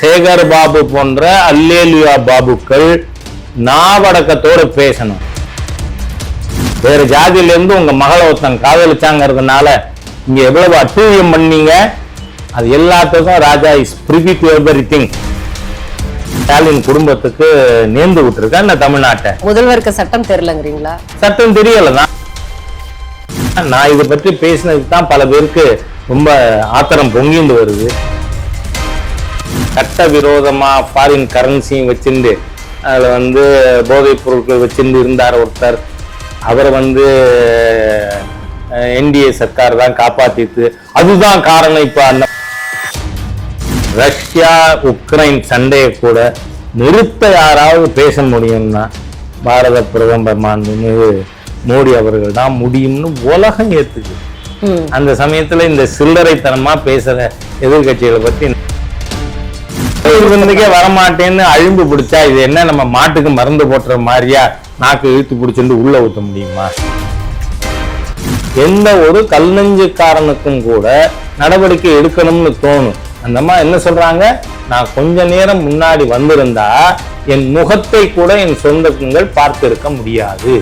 சேகர் பாபு போன்ற அல்லேலியா பாபுக்கள் நாவடக்கத்தோடு பேசணும். வேற ஜாதியில இருந்து உங்க மகளை ஒருத்தன் காதலிச்சாங்கிறதுனால இங்க எவ்வளவு அட்டூழியம் பண்ணீங்க? அது எல்லாத்துக்கும் Raja is privy to everything Stalin குடும்பத்துக்கு நேர்ந்து விட்டுருக்கா? இந்த தமிழ்நாட்டை? முதல்வருக்கு சட்டம் தெரியலங்கிறீங்களா? சட்டம் தெரியலதான் நான் இதை பற்றி பேசினதுக்கு தான் பல பேருக்கு ரொம்ப ஆத்திரம் பொங்கிண்டு வருது. சட்ட விரோதமா ஃபாரின் கரன்சியும் வச்சிருந்து அதில் வந்து போதைப் பொருட்கள் வச்சிருந்து இருந்தார் ஒருத்தர் அவரை வந்து என்டிஏ சர்க்கார் தான் காப்பாத்திட்டு அதுதான் காரணம் இப்போ அந்த ரஷ்யா உக்ரைன் சண்டையை கூட நிறுத்த யாராவது பேச முடியும்னா பாரத பிரதமர் மாண்புமிகு மோடி அவர்கள் தான் முடியும்னு உலகம் ஏத்துக்கு ம். அந்த சமயத்துல இந்த சில்லறைத்தனமா பேசுற எதிர்கட்சிகளை பத்தி விருந்துக்கே வரமாட்டேன்னு அழும்பு பிடிச்சா இது என்ன நம்ம மாட்டுக்கு மருந்து போட்டுற மாதிரியா? நாக்கு இழுத்து பிடிச்சிட்டு உள்ள ஊத்த முடியுமா? எந்த ஒரு கல்நெஞ்சுக்காரனுக்கும் கூட நடவடிக்கை எடுக்கணும்னு தோணும். அந்த அம்மா என்ன சொல்றாங்க? நான் கொஞ்ச நேரம் முன்னாடி வந்திருந்தா என் முகத்தை கூட என் சொந்தங்கள் பார்த்திருக்க முடியாது.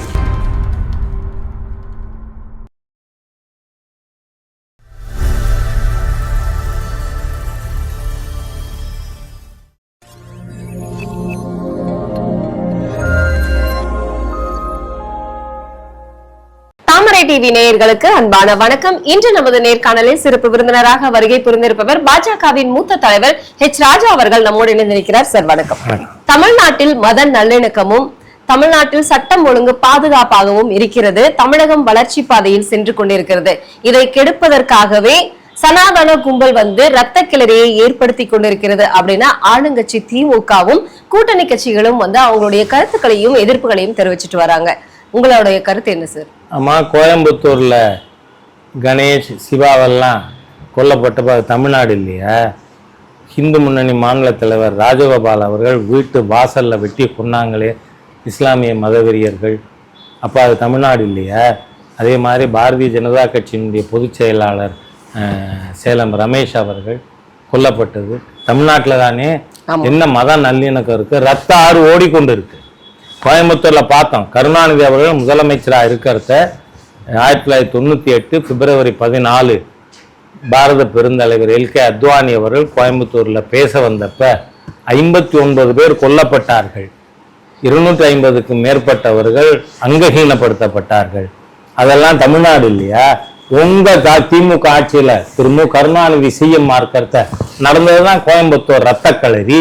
டிவி நேயர்களுக்கு அன்பான வணக்கம். இன்று நமது நேர்காணலில் சிறப்பு விருந்தினராக வருகை புரிந்திருப்பவர் பாஜகவின் மூத்த தலைவர் ஹெச் ராஜா அவர்கள் நம்மோடு இணைந்திருக்கிறார். சார் வணக்கம். தமிழ்நாட்டில் மத நல்லிணக்கமும் தமிழ்நாட்டில் சட்டம் ஒழுங்கு பாதுகாப்பாகவும் இருக்கிறது. தமிழகம் வளர்ச்சி பாதையில் சென்று கொண்டிருக்கிறது. இதை கெடுப்பதற்காகவே சனாதன கும்பல் வந்து ரத்த கிளறியை ஏற்படுத்தி கொண்டிருக்கிறது அப்படின்னா ஆளுங்கட்சி திமுகவும் கூட்டணி கட்சிகளும் வந்து அவங்களுடைய கருத்துக்களையும் எதிர்ப்புகளையும் தெரிவிச்சிட்டு வராங்க. உங்களுடைய கருத்து என்ன சார் ஆமா கோயம்புத்தூர்ல கணேஷ் சிவாவெல்லாம் கொல்லப்பட்ட தமிழ்நாடு இல்லையா? ஹிந்து முன்னணி மாநில தலைவர் ராஜகோபால் அவர்கள் வீட்டு வாசல்ல வெட்டி கொன்னாங்களே இஸ்லாமிய மதவெறியர்கள். அப்போ அது தமிழ்நாடு இல்லையா? அதே மாதிரி பாரதிய ஜனதா கட்சியினுடைய பொதுச் செயலாளர் சேலம் ரமேஷ் அவர்கள் கொல்லப்பட்டது. தமிழ்நாட்டில் தானே. என்ன மத நல்லிணக்கம் இருக்கு? ரத்த ஆறு ஓடிக்கொண்டு இருக்கு கோயம்புத்தூர்ல பார்த்தோம். கருணாநிதி அவர்கள் முதலமைச்சரா இருக்கிறத ஆயிரத்தி தொள்ளாயிரத்தி தொண்ணூற்றி எட்டு பிப்ரவரி பதினாலு பாரத பெருந்தலைவர் எல்கே அத்வானி அவர்கள் கோயம்புத்தூரில் பேச வந்தப்ப ஐம்பத்தி ஒன்பது பேர் கொல்லப்பட்டார்கள். இருநூற்றி ஐம்பதுக்கு மேற்பட்டவர்கள் அங்கஹீனப்படுத்தப்பட்டார்கள் அதெல்லாம் தமிழ்நாடு இல்லையா? உங்க திமுக ஆட்சியில் திரு மு கருணாநிதி சிஎம் ஆர்க்கர்த்த நடந்தது தான் கோயம்புத்தூர் ரத்த களரி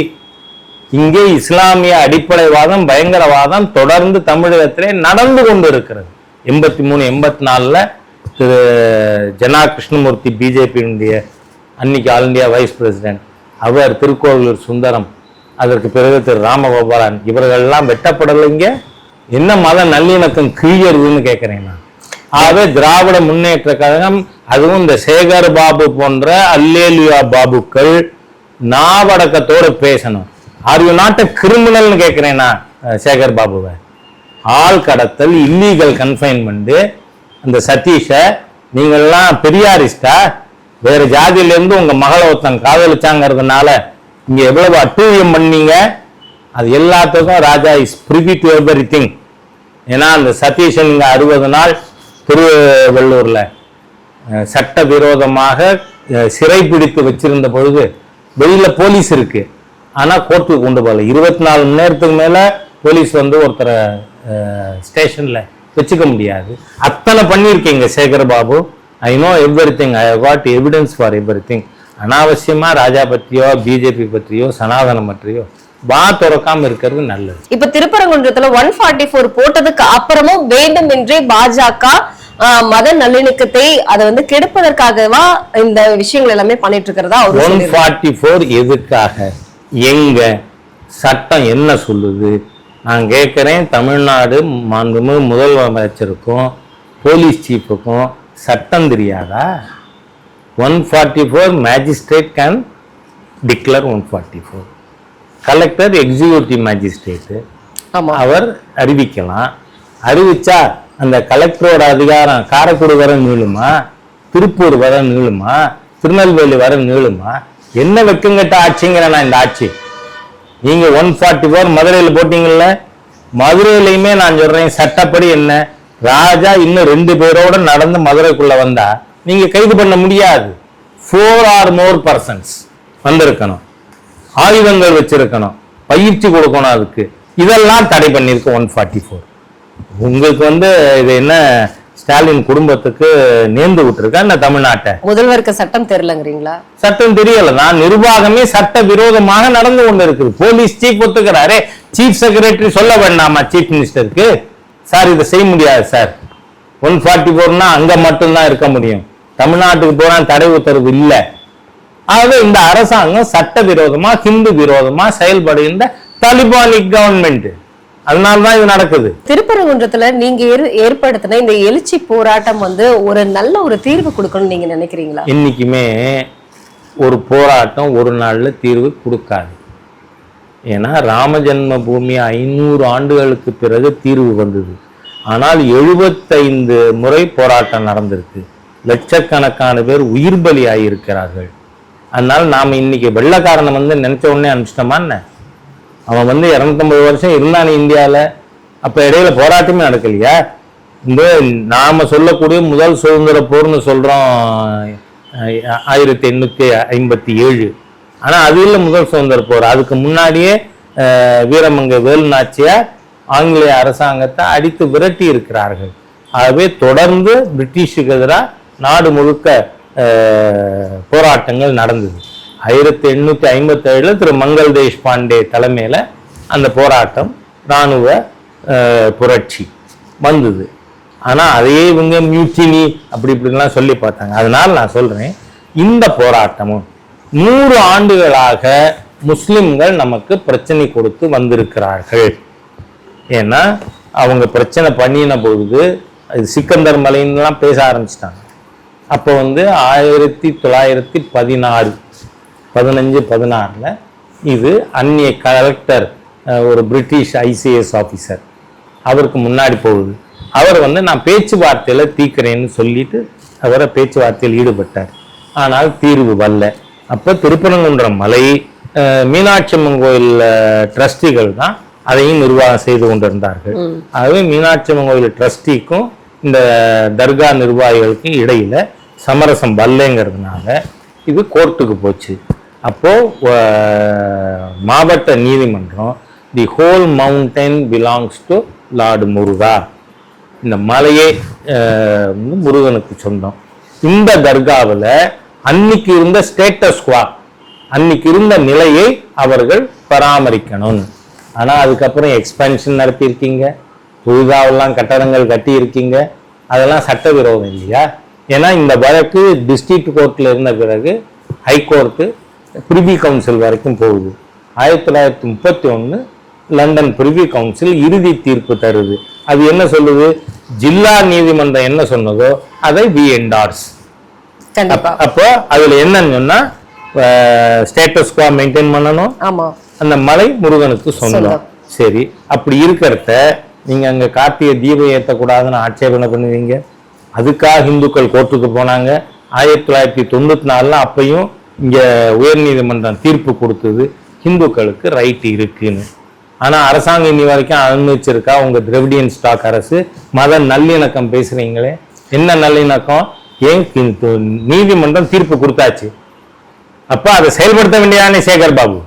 இங்கே இஸ்லாமிய அடிப்படைவாதம் பயங்கரவாதம் தொடர்ந்து தமிழகத்திலே நடந்து கொண்டு இருக்கிறது எண்பத்தி மூணு எண்பத்தி நாலில் திரு ஜனா கிருஷ்ணமூர்த்தி பிஜேபியினுடைய அன்னைக்கு ஆல் இந்தியா வைஸ் பிரசிடென்ட் அவர் திருக்கோவிலூர் சுந்தரம் அதற்கு பிறகு திரு ராமகோபாலன் இவர்கள்லாம் வெட்டப்படலைங்க என்ன மத நல்லிணக்கம் கிழியறதுன்னு கேட்குறேன் நான். ஆகவே திராவிட முன்னேற்ற கழகம் அதுவும் இந்த சேகர் பாபு போன்ற அல்லேலியா பாபுக்கள் நாவடக்கத்தோடு பேசணும். ஆர் யூ நாட் அ கிரிமினல்னு கேட்கிறேன் சேகர் பாபுவை. ஆள் கடத்தல் இல்லீகல் கன்ஃபைன்மெண்ட்டு அந்த சதீஷை நீங்கள்லாம் பெரியாரிஸ்டா? வேற ஜாதியிலேருந்து உங்கள் மகளை ஒருத்தன் காதலிச்சாங்கிறதுனால இங்கே எவ்வளவு அட்டூழியம் பண்ணீங்க? அது எல்லாத்துக்கும் Raja is privy to everything ஏன்னா அந்த சதீஷன் இங்கே அறுபது நாள் திருவள்ளூரில் சட்டவிரோதமாக சிறைப்பிடித்து வச்சிருந்த பொழுது வெளியில் போலீஸ் இருக்குது ஆனா கோர்ட்டுக்கு கொண்டு போகல. இருபத்தி நாலு மணி நேரத்துக்கு மேல போலீஸ் வந்து ஒருத்தரை ஸ்டேஷன்ல வச்சுக்க முடியாது. அத்தனை பண்ணியிருக்கீங்க Shekar Babu I know everything I got evidence for everything அனாவசியமா ராஜா பற்றியோ பிஜேபி பற்றியோ சனாதனம் பற்றியோ வா திறக்காம இருக்கிறது நல்லது. இப்ப திருப்பரங்குன்றத்துல ஒன் ஃபார்ட்டி ஃபோர் போட்டதுக்கு அப்புறமும் வேண்டுமென்றே பாஜக ஆஹ், மத நல்லிணக்கத்தை அதை வந்து கெடுப்பதற்காகவா இந்த விஷயங்கள் எல்லாமே பண்ணிட்டு இருக்கிறதா ஒன். ஃபார்ட்டி ஃபோர் எதுக்காக? எங்க சட்டம் என்ன சொல்லுது? நான் கேட்குறேன் தமிழ்நாடு மாண்புமிகு முதலமைச்சருக்கும் போலீஸ் சீஃபுக்கும் சட்டம் தெரியாதா? One forty four magistrate can declare one forty four collector executive magistrate ஆமா. அவர் அறிவிக்கலாம். அறிவிச்சா அந்த கலெக்டரோட அதிகாரம் காரைக்குடி வர நீளுமா? திருப்பூர் வர நீளுமா? திருநெல்வேலி வர நீளுமா? என்ன வெக்கங்கட்ட ஆட்சிங்கிற நான் இந்த ஆட்சி. நீங்க ஒன் ஃபார்ட்டி ஃபோர் மதுரையில் போட்டீங்கல்ல மதுரையிலையுமே நான் சொல்றேன் சட்டப்படி என்ன ராஜா இன்னும் ரெண்டு பேரோட நடந்து மதுரைக்குள்ள வந்தா நீங்க கைது பண்ண முடியாது. ஃபோர் ஆர் மோர் பர்சன்ஸ் வந்திருக்கணும். ஆயுதங்கள் வச்சிருக்கணும். பயிற்சி கொடுக்கணும் அதுக்கு. இதெல்லாம் தடை பண்ணியிருக்கு ஒன் ஃபார்ட்டி ஃபோர் உங்களுக்கு வந்து இது என்ன ஸ்டாலின் குடும்பத்துக்கு நேர்ந்து விட்டுருக்கா? என்ன தமிழ்நாட்டை? முதல்வருக்கு சட்டம் தெரியலங்கிறீங்களா? சட்டம் தெரியல. நான் நிர்வாகமே சட்ட விரோதமாக நடந்து கொண்டு இருக்குது போலீஸ் சீஃப் ஒத்துக்கிறாரே. சீஃப் செக்ரட்டரி சொல்ல வேண்டாமா சீஃப் மினிஸ்டருக்கு சார் இதை செய்ய முடியாது சார் ஒன் ஃபார்ட்டி ஃபோர்னா அங்க மட்டும்தான் இருக்க முடியும். தமிழ்நாட்டுக்கு போனா தடை உத்தரவு இல்லை. ஆகவே இந்த அரசாங்கம் சட்ட விரோதமா ஹிந்து விரோதமா செயல்படுகின்ற தாலிபானிக் கவர்மெண்ட் அதனாலதான் இது நடக்குது. திருப்பரங்குன்றத்துல நீங்க ஏற்- ஏற்படுத்தின இந்த எழுச்சி போராட்டம் வந்து ஒரு நல்ல ஒரு தீர்வு கொடுக்கணும்னு நீங்க நினைக்கிறீங்களா? என்னைக்குமே ஒரு போராட்டம் ஒரு நாள்ல தீர்வு கொடுக்காது. ஏன்னா ராமஜன்ம பூமி ஐநூறு ஆண்டுகளுக்கு பிறகு தீர்வு வந்தது. ஆனால் எழுபத்தைந்து முறை போராட்டம் நடந்திருக்கு. லட்சக்கணக்கான பேர் உயிர் பலி ஆகியிருக்கிறார்கள் அதனால நாம இன்னைக்கு வெள்ளக்காரனை வந்து நினைச்ச உடனே அனுப்பிச்சிட்டோமா என்ன? அவன் வந்து இரநூத்தம்பது வருஷம் இருந்தான் இந்தியாவில் அப்போ இடையில போராட்டமே நடக்கலையா? இந்த நாம சொல்லக்கூடிய முதல் சுதந்திர போர்னு சொல்கிறோம் ஆயிரத்தி எண்ணூற்றி ஐம்பத்தி ஏழு. ஆனால் அது இல்லை முதல் சுதந்திர போர். அதுக்கு முன்னாடியே வீரமங்க வேலுநாச்சியார் ஆங்கிலேய அரசாங்கத்தை அடித்து விரட்டி இருக்கிறார்கள். ஆகவே தொடர்ந்து பிரிட்டிஷுக்கு எதிராக நாடு முழுக்க போராட்டங்கள் நடந்தது. ஆயிரத்தி எண்ணூத்தி ஐம்பத்தி ஏழுல திரு மங்கள் தேஷ்பாண்டே தலைமையில அந்த போராட்டம் இராணுவ புரட்சி வந்தது. ஆனா அதையே இவங்க மியூட்டினி அப்படி இப்படிலாம் சொல்லி பார்த்தாங்க. அதனால நான் சொல்றேன் இந்த போராட்டமும் நூறு ஆண்டுகளாக முஸ்லிம்கள் நமக்கு பிரச்சனை கொடுத்து வந்திருக்கிறார்கள். ஏன்னா அவங்க பிரச்சனை பண்ணின பொழுது அது சிக்கந்தர் மலைன்னுலாம் பேச ஆரம்பிச்சிட்டாங்க. அப்போ வந்து ஆயிரத்தி தொள்ளாயிரத்தி பதினாறு பதினஞ்சு பதினாறில் இது அந்நிய கலெக்டர் ஒரு பிரிட்டிஷ் ஐசிஎஸ் ஆஃபீஸர் அவருக்கு முன்னாடி போகுது. அவர் வந்து நான் பேச்சுவார்த்தையில் தீக்கிறேன்னு சொல்லிட்டு அவரை பேச்சுவார்த்தையில் ஈடுபட்டார். ஆனால் தீர்வு வரல. அப்போ திருப்பரங்குன்றம் மலை மீனாட்சி அம்மன் கோயில் ட்ரஸ்டிகள் தான் அதையும் நிர்வாகம் செய்து கொண்டிருந்தார்கள். ஆகவே மீனாட்சி அம்மன் கோயில் ட்ரஸ்டிக்கும் இந்த தர்கா நிர்வாகிகளுக்கும் இடையில சமரசம் வரலைங்கிறதுனால இது கோர்ட்டுக்கு போச்சு. அப்போது மாவட்ட நீதிமன்றம் the whole mountain belongs to lord Muruga இந்த மலையே வந்து முருகனுக்கு சொந்தம். இந்த தர்காவில் அன்னைக்கு இருந்த ஸ்டேட்டஸ் குவா அன்னைக்கு இருந்த நிலையை அவர்கள் பராமரிக்கணும். ஆனால் அதுக்கப்புறம் எக்ஸ்பென்ஷன் நடத்தியிருக்கீங்க. புதிதாவெல்லாம் கட்டடங்கள் கட்டியிருக்கீங்க. அதெல்லாம் சட்டவிரோதம் இல்லையா? ஏன்னா இந்த வழக்கு டிஸ்ட்ரிக்ட் கோர்ட்டில் இருந்த பிறகு ஹைகோர்ட்டு பிரிவி கவுன்சில் வரைக்கும் போகுது. ஆயிரத்தி தொள்ளாயிரத்தி முப்பத்தி ஒன்று லண்டன் பிரிவி கவுன்சில் இறுதி தீர்ப்பு தருது. அது என்ன சொல்லுது? ஜில்லா நீதிமன்றம் என்ன சொன்னதோ அதை வி என்டார்ஸ் அப்போ அதுல என்னன்னு சொன்னா ஸ்டேட்டஸ் குவா மெயின்டைன் பண்ணணும். ஆமா. அந்த மலை முருகனுக்கு சொந்தம். சரி அப்படி இருக்கிறத நீங்க அங்க கார்த்திகை தீபம் ஏற்றக்கூடாதுன்னு ஆட்சேபனை பண்ணுவீங்க. அதுக்காக இந்துக்கள் கோர்ட்டுக்கு போனாங்க. ஆயிரத்தி தொள்ளாயிரத்தி தொண்ணூத்தி நாலுல அப்பையும் இங்கே உயர்நீதிமன்றம் தீர்ப்பு கொடுத்தது ஹிந்துக்களுக்கு ரைட் இருக்குன்னு. ஆனால் அரசாங்கம் இன்னி வரைக்கும் அனுமதிச்சிருக்கா உங்கள் திரவிடியன் ஸ்டாக் அரசு? மத நல்லிணக்கம் பேசுகிறீங்களே என்ன நல்லிணக்கம்? ஏன் நீதிமன்றம் தீர்ப்பு கொடுத்தாச்சு? அப்போ அதை செயல்படுத்த வேண்டியதானே சேகர் பாபு?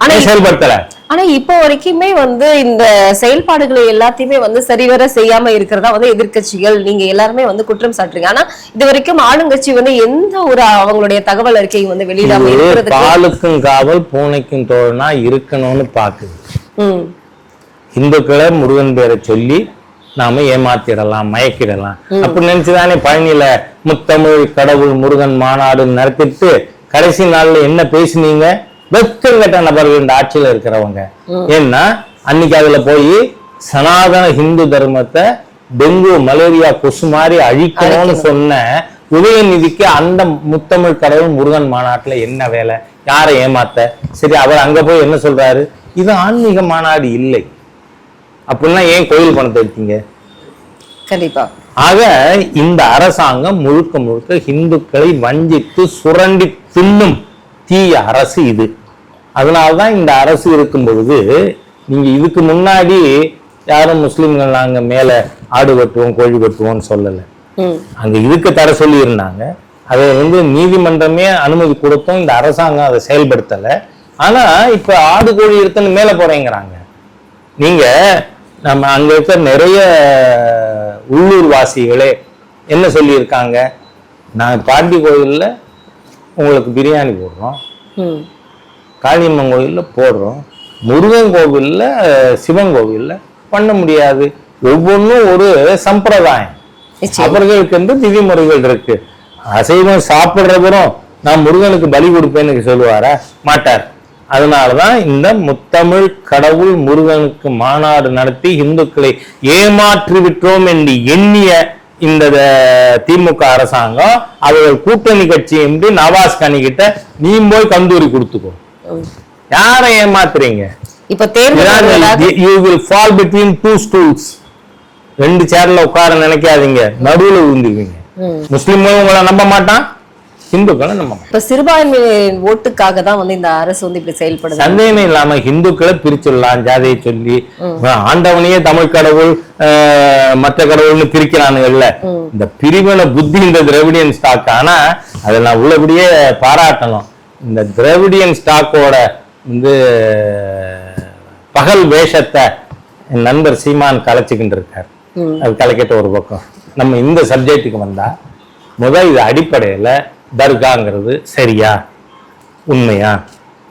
ஆனா செயல்படுத்தல? ஆனா இப்போ வரைக்குமே வந்து இந்த செயல்பாடுகளை எல்லாத்தையுமே வந்து சரிவர செய்யாம இருக்கிறதா வந்து எதிர்க்கட்சிகள் நீங்க எல்லாருமே வந்து குற்றம் சாட்டுறீங்க. ஆனா இது வரைக்கும் ஆளுங்கட்சி வந்து எந்த ஒரு அவங்களுடைய தகவல் அறிக்கையும் வந்து வெளியிடாம இது இருக்கிறதுக்கு பாலுக்கும் காவல் பூனைக்கும் தோழனா இருக்கணும்னு பாக்குது இந்துக்களை முருகன் பேரை சொல்லி நாம ஏமாத்திடலாம் மயக்கிடலாம். அப்படி நினைச்சுதானே பழனியில முத்தமிழ் கடவுள் முருகன் மாநாடு நடத்திட்டு கடைசி நாள்ல என்ன பேசுனீங்க? வெக்கம் கட்ட நபர்கள் இந்த ஆட்சியில இருக்கிறவங்க. ஏன்னா அன்னைக்கு அதுல போய் சனாதன ஹிந்து தர்மத்தை டெங்கு மலேரியா கொசு மாதிரி அழிக்கணும்னு சொன்ன உதயநிதிக்கு அந்த முத்தமிழ் கடவுள் முருகன் மாநாட்டுல என்ன வேலை? யாரை ஏமாத்த? சரி அவர் அங்க போய் என்ன சொல்றாரு? இது ஆன்மீக மாநாடு இல்லை. அப்படின்னா ஏன் கோயில் பணத்தை எடுத்தீங்க? கண்டிப்பா. ஆக இந்த அரசாங்கம் முழுக்க முழுக்க இந்துக்களை வஞ்சித்து சுரண்டி தின்னும். தீய அரசு இது. அதனால்தான் இந்த அரசு இருக்கும் பொழுது நீங்க இதுக்கு முன்னாடி யாரும் முஸ்லிம்கள் நாங்க மேல ஆடு வெட்டுவோம் கோழி வெட்டுவோம்னு சொல்லலை. அங்க இதுக்கு தர சொல்லி இருந்தாங்க அதை வந்து நீதிமன்றமே அனுமதி கொடுத்தும் இந்த அரசாங்கம் அதை செயல்படுத்தல. ஆனா இப்ப ஆடு கோழி எடுத்துன்னு மேல போறேங்கிறாங்க. நீங்க நம்ம அங்க இருக்க நிறைய உள்ளூர் வாசிகளே என்ன சொல்லியிருக்காங்க? நான் பாண்டி கோயில்ல உங்களுக்கு பிரியாணி போடுறோம். காளியம்மன் கோயில்ல போடுறோம். முருகன் கோவில்ல சிவன் கோவில்ல பண்ண முடியாது. ஒவ்வொன்றும் ஒரு சம்பிரதாயம். அவர்களுக்கு வந்து விதிமுறைகள் இருக்கு. அசைவம் சாப்பிடுறவரும் நான் முருகனுக்கு பலி கொடுப்பேன்னு சொல்லுவாரா? மாட்டார். அதனாலதான் இந்த முத்தமிழ் கடவுள் முருகனுக்கு மாநாடு நடத்தி இந்துக்களை ஏமாற்றி விட்டோம் என்று எண்ணிய இந்த திமுக அரசாங்கம் அவர்கள் கூட்டணி கட்சி என்று நவாஸ் கனி கிட்ட நீ போய் கந்தூரி கொடுத்துக்கோ. யாரை ஏமாத்துறீங்க? இப்ப you will fall between two stools ரெண்டு சேர்ல உட்கார நினைக்காதீங்க. நடுவுல விழுந்துருவீங்க ம். முஸ்லிம்களும் உங்களை நம்ப மாட்டான்? இந்துக்களும் நம்ப மாட்டான் இப்ப சிறுபான்மை ஓட்டுக்காக தான் வந்து இந்த அரசு வந்து இப்படி செயல்படுது. சந்தேகமே இல்லாம இந்துக்களை பிரிச்சிடலாம் ஜாதியை சொல்லி. ஆண்டவனையே தமிழ் கடவுள் மற்ற கடவுள்னு பிரிக்கிறானுங்கல்ல இந்த பிரிவின புத்தி இந்த திராவிடியன் ஸ்டாக் ஆனா அதை நான் உள்ளபடியே பாராட்டணும். இந்த திராவிடியன் ஸ்டாக்கோட வந்து பகல் வேஷத்தை என் நண்பர் சீமான் கலைச்சிக்கிட்டு இருக்கார். அது கலைக்கட்ட ஒரு பக்கம். நம்ம இந்த சப்ஜெக்ட்டுக்கு வந்தா முதல் இது அடிப்படையில தர்காங்கிறது சரியா? உண்மையா?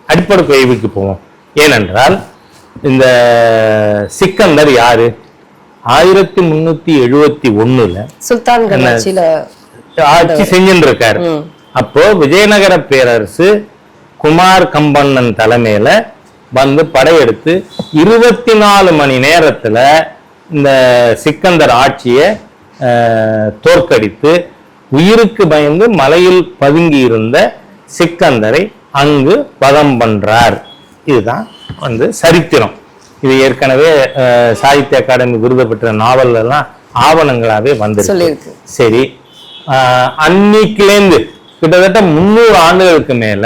அடிப்படை கேள்விக்கு போவோம். ஏனென்றால் இந்த சிக்கந்தர் யாரு? ஆயிரத்தி முன்னூத்தி எழுபத்தி ஒண்ணுல ஆட்சியில ஆட்சி செஞ்சுட்டு இருக்காரு. அப்போ விஜயநகர பேரரசு குமார் கம்பண்ணன் தலைமையில வந்து படையெடுத்து இருபத்தி நாலு மணி நேரத்துல இந்த சிக்கந்தர் ஆட்சியை தோற்கடித்து உயிருக்கு பயந்து மலையில் பதுங்கி இருந்த சிக்கந்தரை அங்கு வதம் பண்றார். இதுதான் வந்து சரித்திரம். இது ஏற்கனவே சாகித்ய அகாடமி விருது பெற்ற நாவல் எல்லாம் ஆவணங்களாவே வந்திருக்கு. சொல்லியிருக்கு. சரி. அன்னைக்குலேருந்து கிட்டத்தட்ட முந்நூறு ஆண்டுகளுக்கு மேல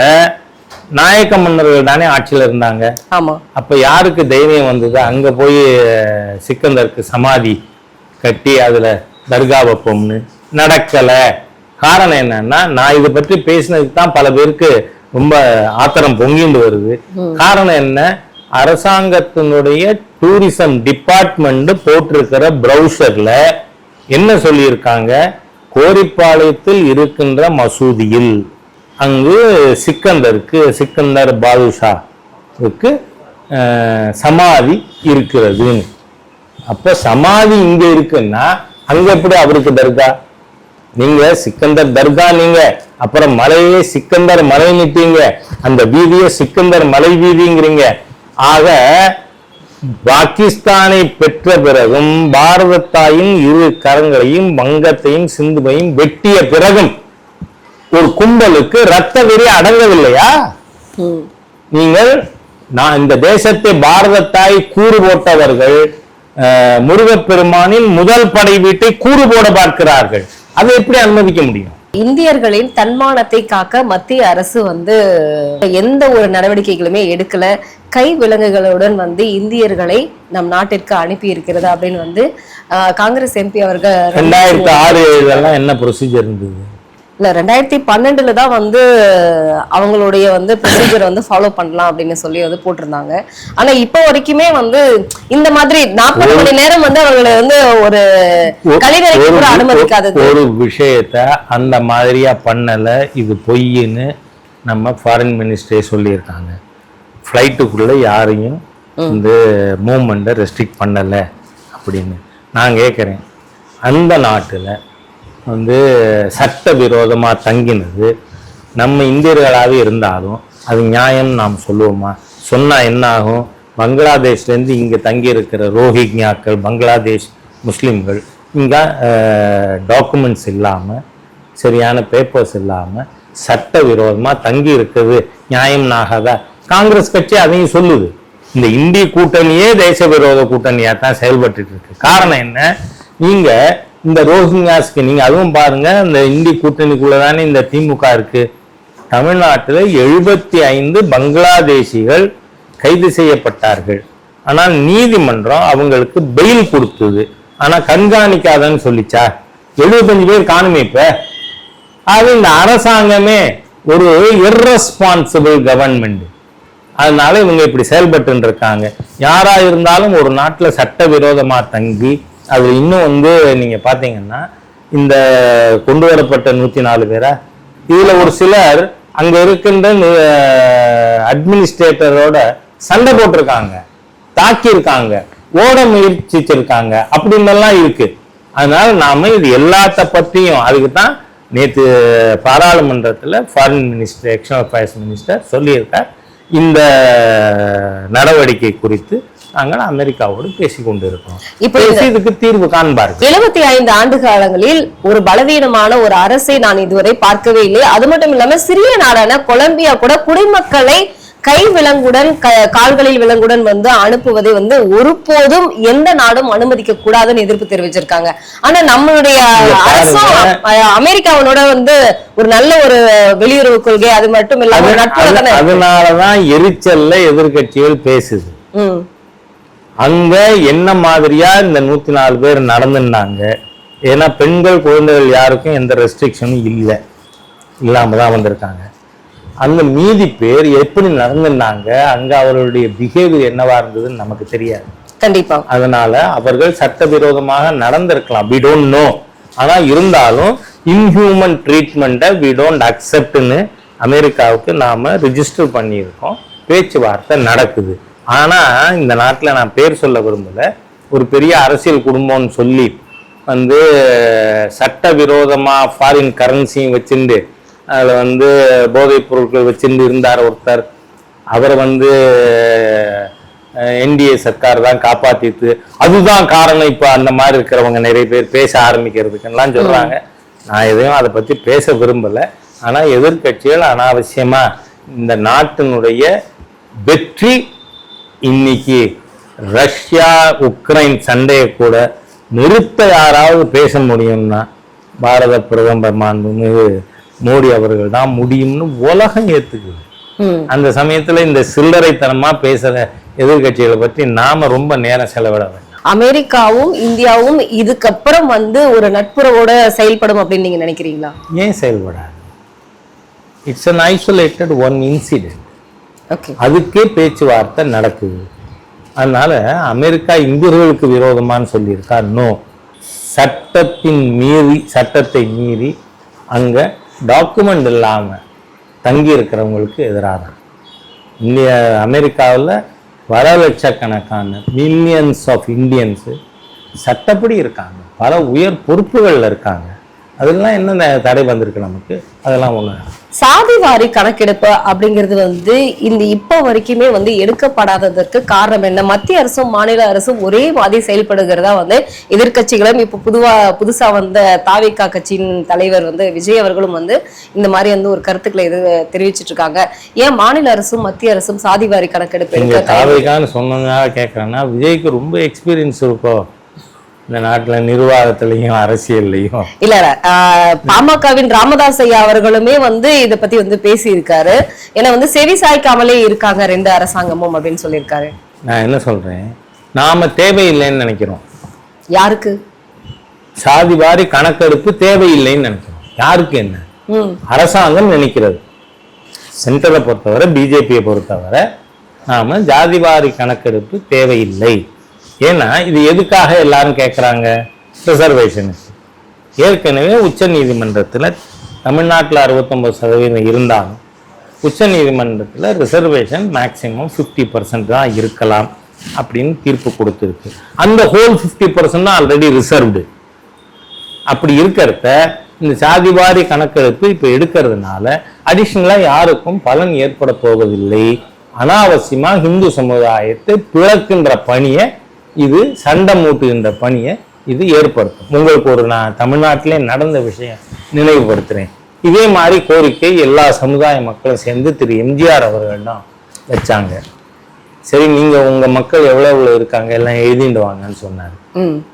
நாயக்க மன்னர்கள் தானே ஆட்சியில இருந்தாங்க. ஆமா. அப்ப யாருக்கு தைரியம் வந்தது? அங்க போய் சிக்கந்தருக்கு சமாதி கட்டி அதுல தர்கா வைப்போம்னு. நடக்கல. காரணம் என்னன்னா நான் இதை பற்றி பேசினதுக்கு தான் பல பேருக்கு ரொம்ப ஆத்திரம் பொங்கிண்டு வருது. காரணம் என்ன? அரசாங்கத்தினுடைய டூரிசம் டிபார்ட்மெண்ட் போட்டிருக்கிற ப்ரௌசர்ல என்ன சொல்லியிருக்காங்க? கோரிப்பாளையத்தில் இருக்கின்ற மசூதியில். அங்கு சிக்கந்தருக்கு சிக்கந்தர் பாதுஷாவுக்கு சமாதி இருக்கிறது அப்ப சமாதி இங்க இருக்குன்னா அங்க எப்படி அவருக்கு தர்கா? நீங்க சிக்கந்தர் தர்கா நீங்க. அப்புறம் மலையே சிக்கந்தர் மலை நிட்டீங்க. அந்த வீதியை சிக்கந்தர் மலை வீதிங்கிறீங்க. ஆக பாகிஸ்தானை பெற்ற பிறகும் பாரத தாயின் இரு கரங்களையும் வங்கத்தையும் சிந்துவையும் வெட்டிய பிறகும் ஒரு கும்பலுக்கு ரத்த வெறி அடங்கவில்லையா. நீங்கள் நான் இந்த தேசத்தை பாரத தாய் கூறு போட்டவர்கள் முருகப்பெருமானின் முதல் படை வீட்டை கூறு போட பார்க்கிறார்கள். அதை எப்படி அனுமதிக்க முடியும்? இந்தியர்களின் தன்மானத்தை காக்க மத்திய அரசு வந்து எந்த ஒரு நடவடிக்கைகளுமே எடுக்கல. கை விலங்குகளுடன் வந்து இந்தியர்களை நம் நாட்டிற்கு அனுப்பி இருக்கிறது அப்படின்னு வந்து காங்கிரஸ் எம்பி அவர்கள் ரெண்டாயிரத்தி ஆறு ஏழுலாம் என்ன ப்ரொசீஜர் இருந்தது? இல்ல ரெண்டாயிரத்தி பன்னெண்டுல தான் வந்து அவங்களுடைய வந்து ப்ரொசீஜர் வந்து ஃபாலோ பண்ணலாம் அப்படின்னு சொல்லி வந்து போட்டிருந்தாங்க. ஆனா இப்போ வரைக்குமே வந்து இந்த மாதிரி நாற்பது மணி நேரம் வந்து அவங்களை வந்து ஒரு கழிவறைக்கு கூட அனுமதிக்காதது. ஒரு விஷயத்த அந்த மாதிரியா பண்ணல இது பொய்ன்னு நம்ம ஃபாரின் மினிஸ்டரே சொல்லியிருக்காங்க. ஃப்ளைட்டுக்குள்ள யாரையும் வந்து மூமெண்ட்டை ரெஸ்ட்ரிக்ட் பண்ணல அப்படின்னு. நான் கேட்குறேன் அந்த நாட்டுல வந்து சட்டவிரோதமா தங்கினது நம்ம இந்தியர்களாகவே இருந்தாலும் அது நியாயம் நாம் சொல்லுவோமா? சொன்னால் என்ன ஆகும் பங்களாதேஷ்லேருந்து இங்கே தங்கியிருக்கிற ரோஹிங்யாக்கள் பங்களாதேஷ் முஸ்லீம்கள் இங்கே டாக்குமெண்ட்ஸ் இல்லாமல் சரியான பேப்பர்ஸ் இல்லாமல் சட்டவிரோதமாக தங்கி இருக்கிறது நியாயம் ஆகாதா காங்கிரஸ் கட்சி அதையும் சொல்லுது. இந்த இந்திய கூட்டணியே தேச விரோத கூட்டணியாக தான் செயல்பட்டு இருக்கு. காரணம் என்ன? நீங்கள் இந்த ரோஹிங்யாஸ்க்கு நீங்க அதுவும் பாருங்க இந்த இந்தி கூட்டணிக்குள்ளே தானே இந்த திமுக இருக்கு. தமிழ்நாட்டில் எழுபத்தி ஐந்து பங்களாதேசிகள் கைது செய்யப்பட்டார்கள். ஆனால் நீதிமன்றம் அவங்களுக்கு பெயில் கொடுத்தது. ஆனால் கண்காணிக்காதன்னு சொல்லிச்சா? எழுபத்தஞ்சு பேர் காணுமே இப்ப. அது இந்த அரசாங்கமே ஒரு இர்ரெஸ்பான்சிபிள் கவர்மெண்ட் அதனால இவங்க இப்படி செயல்பட்டு இருக்காங்க. யாரா இருந்தாலும் ஒரு நாட்டில் சட்டவிரோதமாக தங்கி அது இன்னும் வந்து நீங்க பாத்தீங்கன்னா இந்த கொண்டு வரப்பட்ட நூத்தி நாலு பேரா இதுல ஒரு சிலர் அங்க இருக்கின்ற அட்மினிஸ்ட்ரேட்டரோட சண்டை போட்டிருக்காங்க தாக்கியிருக்காங்க ஓட முயற்சிச்சிருக்காங்க அப்படின்னெல்லாம் இருக்கு. அதனால நாம இது எல்லாத்த பத்தியும் அதுக்கு தான் நேற்று பாராளுமன்றத்தில் foreign minister external affairs minister சொல்லியிருக்கார். இந்த நடவடிக்கை குறித்து நாங்கள் அமெரிக்காவோடு இப்போ பேசி இதுக்கு தீர்வு காண்பார்கள். எழுபத்தி ஐந்து ஆண்டு காலங்களில் ஒரு பலவீனமான ஒரு அரசை நான் இதுவரை பார்க்கவே இல்லை. அது மட்டும் இல்லாம சிறிய நாடான கொலம்பியா கூட குடிமக்களை கை விலங்குடன் கால்களில் விலங்குடன் வந்து அனுப்புவதை வந்து ஒருபோதும் எந்த நாடும் அனுமதிக்க கூடாதுன்னு எதிர்ப்பு தெரிவிச்சிருக்காங்க. ஆனா நம்மளுடைய அஹ், அமெரிக்காவோட வந்து ஒரு நல்ல ஒரு வெளியுறவு கொள்கை அது மட்டும் இல்லாம. அதனாலதான் எரிச்சல்ல எதிர்க்கட்சிகள் பேசுது. அங்க என்ன மாதிரியா இந்த நூத்தி நாலு பேர் நடந்துனாங்க? ஏன்னா பெண்கள் குழந்தைகள் யாருக்கும் எந்த ரெஸ்ட்ரிக்ஷனும் இல்லை. இல்லாம தான் வந்திருக்காங்க. அந்த மீதி பேர் எப்படி நடந்துனாங்க? அங்க அவர்களுடைய பிஹேவியர் என்னவா இருந்ததுன்னு நமக்கு தெரியாது. கண்டிப்பா. அதனால அவர்கள் சட்டவிரோதமாக நடந்திருக்கலாம். வி டோன்ட் நோ ஆனா இருந்தாலும் இன்ஹியூமன் ட்ரீட்மெண்ட்டை வி டோன்ட் அக்செப்ட்னு அமெரிக்காவுக்கு நாம ரிஜிஸ்டர் பண்ணியிருக்கோம். பேச்சுவார்த்தை நடக்குது. ஆனா இந்த நாட்டில் நான் பேர் சொல்ல விரும்பல. ஒரு பெரிய அரசியல் குடும்பம்னு சொல்லி வந்து சட்டவிரோதமா ஃபாரின் கரன்சியும் வச்சுட்டு அதில் வந்து போதைப் பொருட்கள் வச்சுட்டு இருந்தார் ஒருத்தர். அவர் வந்து என்டிஏ சர்க்கார் தான் காப்பாத்திட்டு அதுதான் காரணம் இப்போ அந்த மாதிரி இருக்கிறவங்க நிறைய பேர் பேச ஆரம்பிக்கிறதுக்குலாம் சொல்கிறாங்க நான் எதையும் அதை பற்றி பேச விரும்பல. ஆனால் எதிர்க்கட்சிகள் அனாவசியமாக இந்த நாட்டினுடைய வெற்றி இன்னைக்கு ரஷ்யா உக்ரைன் சண்டையை கூட நிறுத்த யாராவது பேச முடியும்னா பாரத பிரதமர் மாண்புமிகு மோடி அவர்கள் தான் முடியும்னு உலகம் ஏத்துக்குது. ம். அந்த சமயத்துல இந்த சில்லறைத்தனமா பேசுற எதிர்க்கட்சிகளை பற்றி நாம ரொம்ப நேரம் செலவிட வேண்டாம். அமெரிக்காவும் இந்தியாவும் இதுக்கப்புறம் வந்து ஒரு நட்புறவோட செயல்படும் அப்படின்னு நீங்க நினைக்கிறீங்களா? ஏன் செயல்படாது? It's an isolated one incident அதுக்கே பேச்சுவார்த்தை நடக்குது. அதனால அமெரிக்கா இந்தியர்களுக்கு விரோதமான்னு சொல்லியிருக்கா? நோ சட்டத்தின் மீறி சட்டத்தை மீறி அங்க டாக்குமெண்ட் இல்லாம தங்கி இருக்கிறவங்களுக்கு எதிராக. இந்திய அமெரிக்காவில் வர லட்சக்கணக்கான மில்லியன்ஸ் ஆஃப் இந்தியன்ஸு சட்டப்படி இருக்காங்க. பல உயர் பொறுப்புகளில் இருக்காங்க. அதெல்லாம் என்ன தடை வந்திருக்கு நமக்கு? அதெல்லாம் ஒன்று சாதிவாரி கணக்கெடுப்பு அப்படிங்கிறது வந்து இந்த இப்ப வரைக்குமே வந்து எடுக்கப்படாததற்கு காரணம் என்ன? மத்திய அரசும் மாநில அரசும் ஒரே மாதிரி செயல்படுகிறதா வந்து எதிர்க்கட்சிகளும் இப்ப புதுவா புதுசா வந்த தாவிகா கட்சியின் தலைவர் வந்து விஜய் அவர்களும் வந்து இந்த மாதிரி வந்து ஒரு கருத்துக்களை இது தெரிவிச்சிட்டு இருக்காங்க ஏன் மாநில அரசும் மத்திய அரசும் சாதிவாரி கணக்கெடுப்பு எடுக்க தாவைக்கான்னு சொன்னதுனால கேட்குறேன்னா விஜய்க்கு ரொம்ப எக்ஸ்பீரியன்ஸ் இருக்கும் இந்த நாட்டில் நிர்வாகத்திலையும் அரசியல்லையும். இல்ல பாமகவின் ராமதாஸ் ஐயா அவர்களுமே வந்து இத பத்தி வந்து பேசி இருக்காரு ஏன்னா வந்து செவி சாய்க்காமலே இருக்காங்க ரெண்டு அரசாங்கமும் அப்படின்னு சொல்லியிருக்காரு. நான் என்ன சொல்றேன்? நாம தேவையில்லைன்னு நினைக்கிறோம். யாருக்கு? சாதி வாரி கணக்கெடுப்பு தேவையில்லைன்னு நினைக்கிறோம். யாருக்கு என்ன? அரசாங்கம் நினைக்கிறது. சென்ட்ரலை பொறுத்தவரை பிஜேபியை பொறுத்தவரை நாம ஜாதிவாரி கணக்கெடுப்பு தேவையில்லை. ஏன்னா இது எதுக்காக எல்லாரும் கேட்குறாங்க ரிசர்வேஷனுக்கு ஏற்கனவே உச்ச நீதிமன்றத்தில் தமிழ்நாட்டில் அறுபத்தொம்பது சதவீதம் இருந்தாலும் உச்ச நீதிமன்றத்தில் ரிசர்வேஷன் மேக்சிமம் ஃபிஃப்டி பர்சன்ட் தான் இருக்கலாம் அப்படின்னு தீர்ப்பு கொடுத்துருக்கு. அந்த ஹோல் ஃபிஃப்டி பர்சன்ட் தான் ஆல்ரெடி ரிசர்வ்டு அப்படி இருக்கிறத இந்த சாதிவாரி கணக்கெடுப்பு இப்போ எடுக்கிறதுனால அடிஷ்னலாக யாருக்கும் பலன் ஏற்பட போவதில்லை. அனாவசியமாக இந்து சமுதாயத்தை பிளக்கின்ற பணியை இது சண்டை மூட்டுகின்ற பணியை இது ஏற்படுத்தும். உங்களுக்கு ஒரு நான் தமிழ்நாட்டிலே நடந்த விஷயம் நினைவுபடுத்துறேன். இதே மாதிரி கோரிக்கை எல்லா சமுதாய மக்களும் சேர்ந்து திரு எம்ஜிஆர் அவர்கள் தான் வச்சாங்க. சரி நீங்க உங்க மக்கள் எவ்வளவு எவ்வளவு இருக்காங்க எல்லாம் எழுதிட்டு வாங்கன்னு சொன்னாரு.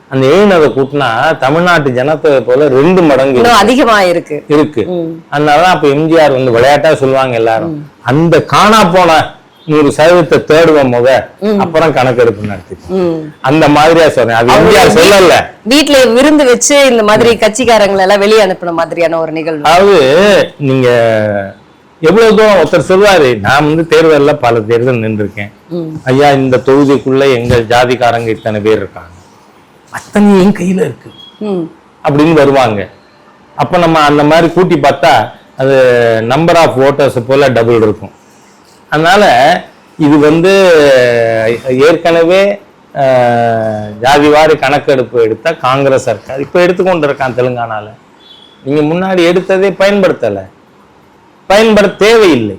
அந்த எழுதினதை கூட்டினா தமிழ்நாட்டு ஜனத்தொகை போல ரெண்டு மடங்கு அதிகமா இருக்கு. இருக்கு. ம். அதனாலதான் அப்ப எம்ஜிஆர் வந்து விளையாட்டா சொல்லுவாங்க எல்லாரும். அந்த காணா போன நூறு சதவீதத்தை தேடுவோம் முத. அப்புறம் கணக்கெடுப்பு நடத்தி அந்த மாதிரியா சொல்றேன் அது எம்ஜிஆர் சொல்லல. வீட்ல விருந்து வச்சு இந்த மாதிரி கட்சிக்காரங்களை எல்லாம் வெளியே அனுப்பின மாதிரியான ஒரு நிகழ்வு. அதாவது நீங்க எவ்வளவு தூரம் ஒருத்தர் சொல்லுவாரு நான் வந்து தேர்தல்ல பல தேர்தல் நின்றுருக்கேன். ஐயா இந்த தொகுதிக்குள்ள எங்க ஜாதிக்காரங்க இத்தனை பேர் இருக்காங்க. அத்தனை என் கையில இருக்கு. அப்படின்னு வருவாங்க. அப்ப நம்ம அந்த மாதிரி கூட்டி பார்த்தா அது நம்பர் ஆஃப் ஓட்டர்ஸ் போல டபுள் இருக்கும். அதனால இது வந்து ஏற்கனவே ஜாதிவாரி கணக்கெடுப்பு எடுத்த காங்கிரஸ் சர்க்கார். இப்போ எடுத்துக்கொண்டு இருக்கான் தெலுங்கானால. நீங்க முன்னாடி எடுத்ததே பயன்படுத்தலை. பயன்பட தேவையில்லை.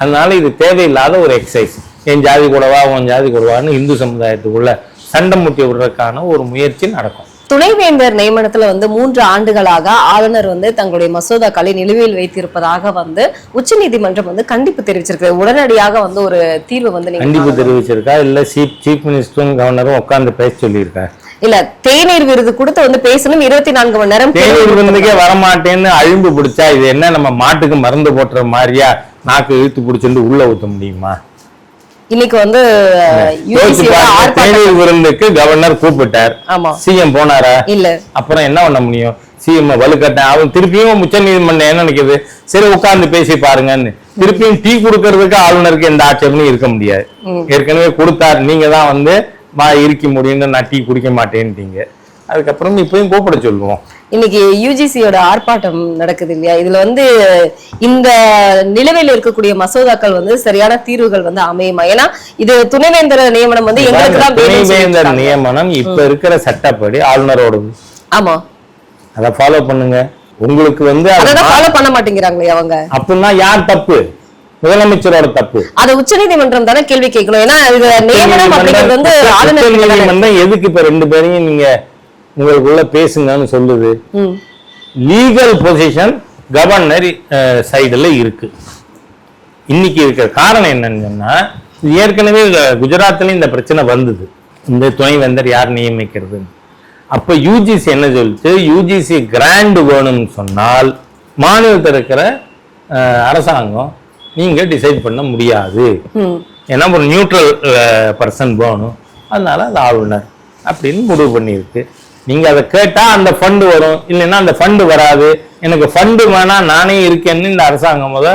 அதனால இது தேவையில்லாத ஒரு எக்ஸசைஸ் என் ஜாதி கூடவா உன் ஜாதி கூடவான்னு இந்து சமுதாயத்துக்குள்ள சண்டை முட்டி விடுறதுக்கான ஒரு முயற்சி நடக்கும். துணைவேந்தர் நியமனத்துல வந்து மூன்று ஆண்டுகளாக ஆளுநர் வந்து தங்களுடைய மசோதாக்களை நிலுவையில் வைத்திருப்பதாக வந்து உச்சநீதிமன்றம் வந்து கண்டிப்பு தெரிவிச்சிருக்கு. உடனடியாக வந்து ஒரு தீர்வு வந்து கண்டிப்பு தெரிவிச்சிருக்கா? இல்ல சீஃப் சீஃப் மினிஸ்டரும் கவர்னரும் உட்கார்ந்து பேச சொல்லியிருக்கா? இல்ல தேநீர் விருது கொடுத்து வந்து பேசணும். இருபத்தி நான்கு மணி நேரம் தேநீர் விருந்துக்கே வரமாட்டேன்னு அழும்பு பிடிச்சா இது என்ன? நம்ம மாட்டுக்கு மருந்து போட்டுற மாதிரியா? நாக்கு இழுத்து பிடிச்சிட்டு உள்ள ஊத்த முடியுமா? இன்னைக்கு வந்து தேநீர் விருந்துக்கு கவர்னர் கூப்பிட்டார். ஆமா. சிஎம் போனாரா? இல்ல. அப்புறம் என்ன பண்ண முடியும்? சிஎம் வலுக்கட்டேன் அவன் திருப்பியும் உச்ச நீதிமன்றம் என்ன நினைக்குது? சரி உட்கார்ந்து பேசி பாருங்கன்னு. திருப்பியும் டீ கொடுக்கறதுக்கு ஆளுநருக்கு எந்த ஆட்சேபனையும் இருக்க முடியாது. ஏற்கனவே கொடுத்தாரு. நீங்க தான் வந்து இருக்க முடியும்னு நான் டீ குடிக்க மாட்டேன்ட்டீங்க. அதுக்கப்புறம் இப்பயும் கூப்பிட சொல்லுவோம் இன்னைக்கு யூஜிசியோட ஆர்ப்பாட்டம் நடக்குது இல்லையா? இதுல வந்து இந்த நிலுவையில் இருக்கக்கூடிய மசோதாக்கள் வந்து சரியான தீர்வுகள் வந்து அமையுமா? ஏன்னா இது துணைவேந்தர் நியமனம் வந்து எங்களுக்கு துணைவேந்தர். நியமனம் இப்ப இருக்கிற சட்டப்படி ஆளுநரோடது. ஆமா. அதை ஃபாலோ பண்ணுங்க. உங்களுக்கு வந்து ஃபாலோ பண்ண மாட்டேங்கிறாங்களே அவங்க. அப்படின்னா யார் தப்பு? முதலமைச்சரோட தப்பு. அது உச்சநீதிமன்றம் தானே கேள்வி கேட்கணும். ஏன்னா இது நியமனம் அப்படிங்கிறது வந்து உச்ச ஆளுநர் நீதிமன்றம் எதுக்கு இப்ப ரெண்டு பேரையும் நீங்க உங்களுக்குள்ள பேசுங்கன்னு சொல்லுது. லீகல் பொசிஷன் கவர்னர் சைடுல இருக்கு. இன்னைக்கு இருக்கிற காரணம் என்னன்னு சொன்னா ஏற்கனவே குஜராத்லயும் இந்த பிரச்சனை வந்தது. இந்த துணைவேந்தர் யார் நியமிக்கிறது அப்ப யூஜிசி என்ன சொல்லிச்சு? யூஜிசி கிராண்ட் வேணும்னு சொன்னால் மாநிலத்தில் இருக்கிற அரசாங்கம் நீங்க டிசைட் பண்ண முடியாது. ஏன்னா ஒரு நியூட்ரல் பர்சன் வேணும். அதனால அது ஆளுநர் அப்படின்னு முடிவு பண்ணியிருக்கு. நீங்க அதை கேட்டா அந்த ஃபண்டு வரும். இல்லைன்னா அந்த ஃபண்டு வராது. எனக்கு ஃபண்டு வேணா நானே இருக்கேன்னு இந்த அரசாங்கம் முத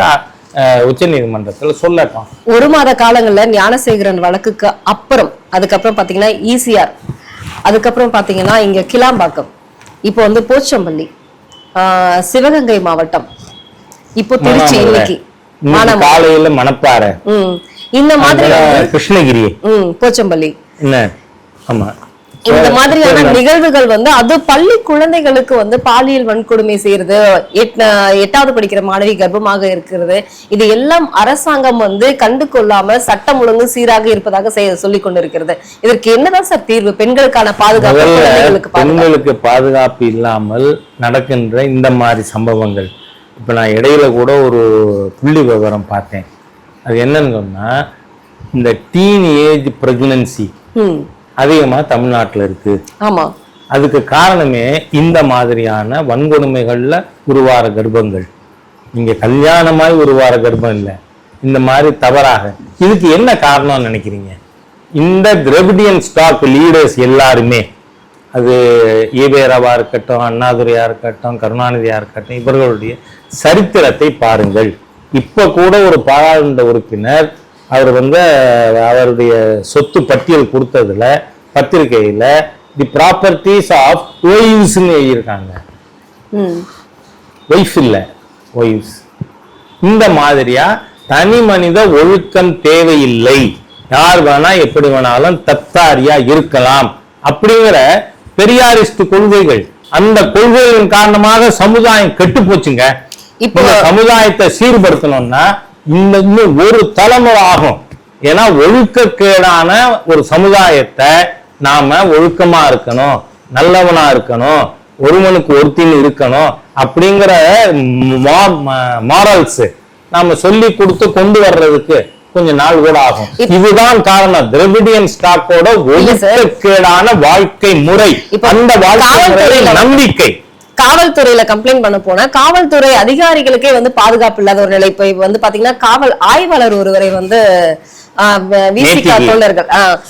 உச்ச நீதிமன்றத்தில் சொல்லட்டும். ஒரு மாத காலங்கள்ல ஞானசேகரன் வழக்குக்கு அப்புறம் அதுக்கப்புறம் பாத்தீங்கன்னா ஈசிஆர் அதுக்கப்புறம் பாத்தீங்கன்னா இங்க கிளாம்பாக்கம் இப்போ வந்து போச்சம்பள்ளி சிவகங்கை மாவட்டம் இப்போ திருச்சி. இன்னைக்கு. காலையில மணப்பாறை. இந்த மாதிரி கிருஷ்ணகிரி. போச்சம்பள்ளி. என்ன? ஆமா. இந்த மாதிரியான நிகழ்வுகள் வந்து அது பள்ளி குழந்தைகளுக்கு வந்து பாலியல் வன்கொடுமை செய்யறது எட்- எட்டாவது படிக்கிற மாணவி கர்ப்பமாக இருக்கிறது. இது எல்லாம் அரசாங்கம் வந்து கண்டு கொள்ளாம சட்டம் ஒழுங்கு சீராக இருப்பதாக சொல்லிக் கொண்டிருக்கிறது. இதற்கு என்னதான் சார் தீர்வு? பெண்களுக்கான பாதுகாப்பு பெண்களுக்கு பாதுகாப்பு இல்லாமல் நடக்கின்ற இந்த மாதிரி சம்பவங்கள். இப்போ நான் இடையில கூட ஒரு புள்ளி விவரம் பார்த்தேன். அது என்னன்னு சொன்னா இந்த டீன் ஏஜ் பிரெக்னன்சி அதிகமாக தமிழ்நாட்டில் இருக்கு. ஆமா. அதுக்கு காரணமே இந்த மாதிரியான வன்கொடுமைகள்ல உருவார கர்ப்பங்கள். நீங்க கல்யாணமாய் உருவார கர்ப்பம் இல்லை. இந்த மாதிரி தவறாக. இதுக்கு என்ன காரணம்னு நினைக்கிறீங்க? இந்த திரவிடியன் ஸ்டாக் லீடர்ஸ் எல்லாருமே அது ஈவேராவா இருக்கட்டும் அண்ணாதுரையா இருக்கட்டும் கருணாநிதியா இருக்கட்டும் இவர்களுடைய சரித்திரத்தை பாருங்கள். இப்ப கூட ஒரு பாராளுமன்ற உறுப்பினர் அவர் வந்து அவருடைய சொத்து பட்டியல் கொடுத்ததுல பத்திரிகையில தி ப்ராப்பர்ட்டிஸ் ஆஃப் ஒய்வ்ஸ்னு எழுதியிருக்காங்க. ஒய்ஃப் இல்ல ஒய்வ்ஸ் இந்த மாதிரியா தனி மனித ஒழுக்கம் தேவையில்லை. யார் வேணா எப்படி வேணாலும் தத்தாரியா இருக்கலாம். அப்படிங்கிற பெரியாரிஸ்ட் கொள்கைகள் அந்த கொள்கைகளின் காரணமாக சமுதாயம் கெட்டு போச்சுங்க. இப்போ சமுதாயத்தை சீர்படுத்தணும்னா இன்னும் ஒரு தலைமுறை ஆகும் ஏன்னா ஒழுக்கக்கேடான ஒரு சமுதாயத்தை நாம ஒழுக்கமா இருக்கணும் நல்லவனா இருக்கணும் ஒருவனுக்கு ஒருத்தின்னு இருக்கணும் அப்படிங்கிற மாரல்ஸ் நாம சொல்லி கொடுத்து கொண்டு வர்றதுக்கு கொஞ்ச நாள் கூட ஆகும். இதுதான் காரணம். திரவிடியன் ஸ்டாக்கோட. ஒழுக்கக்கேடான வாழ்க்கை முறை. அந்த வாழ்க்கை நம்பிக்கை. காவல்துறையில கம்ப்ளைண்ட் பண்ண போனா காவல்துறை அதிகாரிகளுக்கே வந்து பாதுகாப்பு இல்லாத ஒரு நிலை. இப்ப வந்து பாத்தீங்கன்னா காவல் ஆய்வாளர் ஒருவரை வந்து விசிகா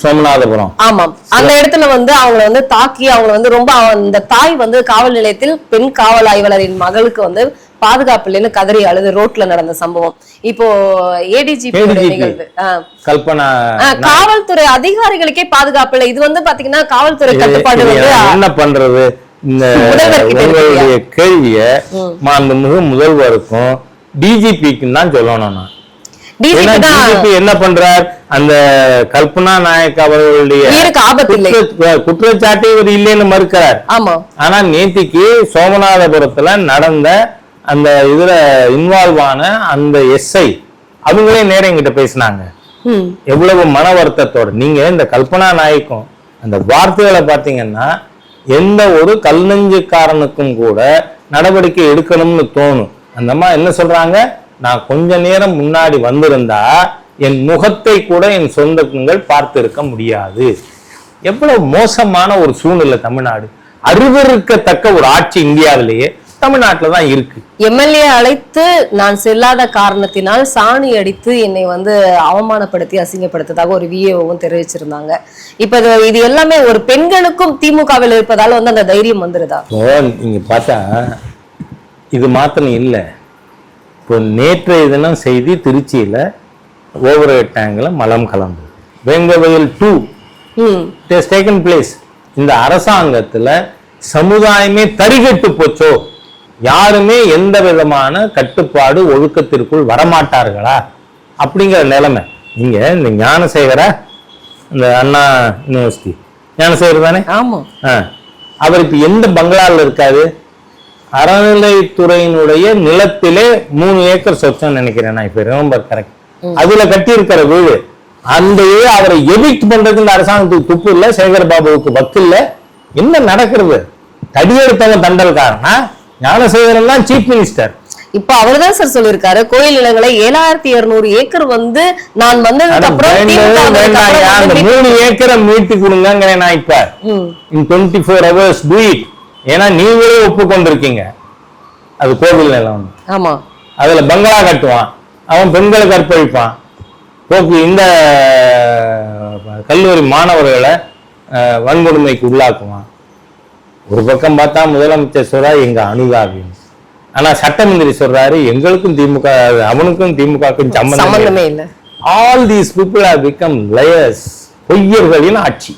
சோமநாதபுரம். ஆமாம். அந்த இடத்துல வந்து அவங்கள வந்து தாக்கி அவங்கள வந்து ரொம்ப அந்த தாய் வந்து காவல் நிலையத்தில் பெண் காவல் ஆய்வாளரின் மகளுக்கு வந்து பாதுகாப்பு இல்லைன்னு கதறி அழுது ரோட்ல நடந்த சம்பவம். இப்போ ADGP. நிகழ்வு. கல்பனா காவல்துறை அதிகாரிகளுக்கே பாதுகாப்பு இல்லை. இது வந்து பாத்தீங்கன்னா காவல்துறை கட்டுப்பாடு என்ன பண்றது? இந்த உங்களுடைய கேள்விய மாண்புமிகு முதல்வருக்கும் டிஜிபிக்கும் தான் சொல்லணும் நான். டிஜிபி என்ன பண்றார்? அந்த கல்பனா நாயக் அவர்களுடைய குற்றச்சாட்டை இவர் இல்லைன்னு மறுக்கிறார். ஆமா. ஆனா நேத்திக்கு சோமநாதபுரத்துல நடந்த அந்த இதுல இன்வால்வ் ஆன அந்த எஸ்ஐ அவங்களே நேரம் என்கிட்ட பேசினாங்க. எவ்வளவு மன வருத்தத்தோட. நீங்க இந்த கல்பனா நாயக்கும் அந்த வார்த்தைகளை பார்த்தீங்கன்னா எந்த ஒரு கல் நெஞ்சுக்காரனுக்கும் கூட நடவடிக்கை எடுக்கணும்னு தோணும். அந்த அம்மா என்ன சொல்றாங்க? நான் கொஞ்ச நேரம் முன்னாடி வந்திருந்தா என் முகத்தை கூட என் சொந்தங்கள் பார்த்திருக்க முடியாது. எவ்வளவு மோசமான ஒரு சூழ்நிலை தமிழ்நாடு. அருவருக்கத்தக்க ஒரு ஆட்சி இந்தியாவிலேயே. தமிழ்நாட்டுல தான் இருக்கு. எம்எல்ஏ அழைத்து நான் செல்லாத காரணத்தினால் சாணி அடித்து என்னை வந்து அவமானப்படுத்தி அசிங்கப்படுத்ததாக ஒரு விஏஓவும் தெரிவிச்சிருந்தாங்க. இப்ப இது எல்லாமே ஒரு பெண்களுக்கும் திமுகவில் இருப்பதால வந்து அந்த தைரியம் வந்துருதா? நீங்க பார்த்தா இது மாத்திரம் இல்லை. இப்போ நேற்றைய தினம் செய்தி திருச்சியில ஓவர் டேங்கில் மலம் கலந்தது. வேங்கவயல் டூ டேக்கன் பிளேஸ் இந்த அரசாங்கத்துல சமுதாயமே தரிகட்டு போச்சோ? யாருமே எந்த விதமான கட்டுப்பாடு ஒழுக்கத்திற்குள் வரமாட்டார்களா? அப்படிங்கிற நிலைமை. நீங்க இந்த ஞானசேகரா இந்த அண்ணா யூனிவர்சிட்டி. ஞானசேகர் தானே? ஆமா. அவர் இப்ப எந்த பங்களால இருக்காரு? அறநிலைத்துறையினுடைய நிலத்திலே மூணு ஏக்கர் சொச்சம் நினைக்கிறேன் நான் இப்ப ரிமெம்பர் கரெக்ட் அதுல கட்டி இருக்கிற வீடு. அந்த அவரை எவிக்ட் பண்றதுக்கு இந்த அரசாங்கத்துக்கு துப்பு இல்ல சேகர் பாபுவுக்கு வக்கு இல்ல என்ன நடக்கிறது? தடியெடுத்தவன் தண்டல்காரனா? ஞானசேகரன் தான் சீஃப் மினிஸ்டர் இப்ப அவர்தான் சார் சொல்லியிருக்காரு. கோயில் நிலங்களை ஏழாயிரத்தி இருநூறு ஏக்கர் வந்து நான் வந்ததுக்கு அப்புறம் மூணு ஏக்கரை மீட்டு கொடுங்கிறேன் நான் இப்ப. In twenty four hours do it ஏன்னா நீங்களே ஒப்புக்கொண்டிருக்கீங்க. அது கோவில் நிலம். ஆமா. அதுல பங்களா கட்டுவான். அவன் பெண்களை கற்பழிப்பான். போக்கு இந்த கல்லூரி மாணவர்களை வன்கொடுமைக்கு உள்ளாக்குவான். ஒரு பக்கம் பார்த்தா முதலமைச்சர் சொல்றா எங்க அணுகாவின்னு ஆனா சட்டமந்திரி சொல்றாரு எங்களுக்கும் திமுக அவனுக்கும் திமுகவுக்கும் சம்பந்தமே இல்ல. All these people are become liars பொய்யர்களின் ஆட்சி.